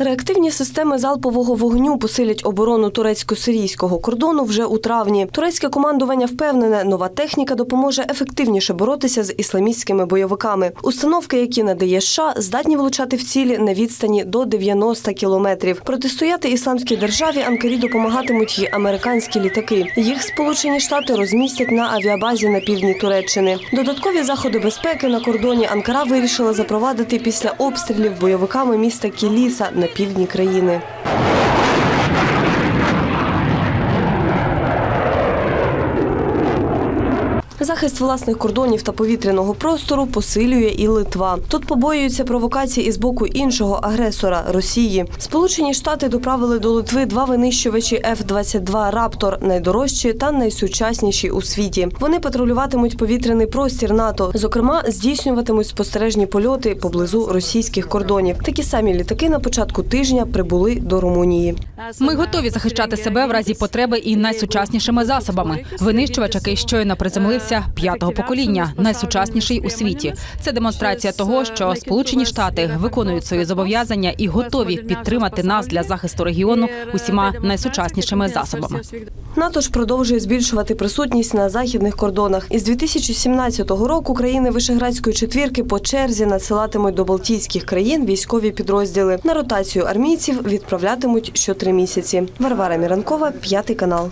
Реактивні системи залпового вогню посилять оборону турецько-сирійського кордону вже у травні. Турецьке командування впевнене, нова техніка допоможе ефективніше боротися з ісламістськими бойовиками. Установки, які надає США, здатні влучати в цілі на відстані до 90 кілометрів. Протистояти ісламській державі Анкарі допомагатимуть й американські літаки. Їх Сполучені Штати розмістять на авіабазі на півдні Туреччини. Додаткові заходи безпеки на кордоні Анкара вирішила запровадити після обстрілів бойовиками міста Кіліса на півдні країни. Захист власних кордонів та повітряного простору посилює і Литва. Тут побоюються провокації із боку іншого агресора Росії. Сполучені Штати доправили до Литви два винищувачі F-22 Раптор, найдорожчі та найсучасніші у світі. Вони патрулюватимуть повітряний простір НАТО. Зокрема, здійснюватимуть спостережні польоти поблизу російських кордонів. Такі самі літаки на початку тижня прибули до Румунії. Ми готові захищати себе в разі потреби і найсучаснішими засобами. Винищувач, який щойно приземлився п'ятого покоління, найсучасніший у світі. Це демонстрація того, що Сполучені Штати виконують свої зобов'язання і готові підтримати нас для захисту регіону усіма найсучаснішими засобами. НАТО ж продовжує збільшувати присутність на західних кордонах. Із 2017 року країни Вишеградської четвірки по черзі надсилатимуть до Балтійських країн військові підрозділи. На ротацію армійців відправлятимуть що три місяці. Варвара Міранкова, п'ятий канал.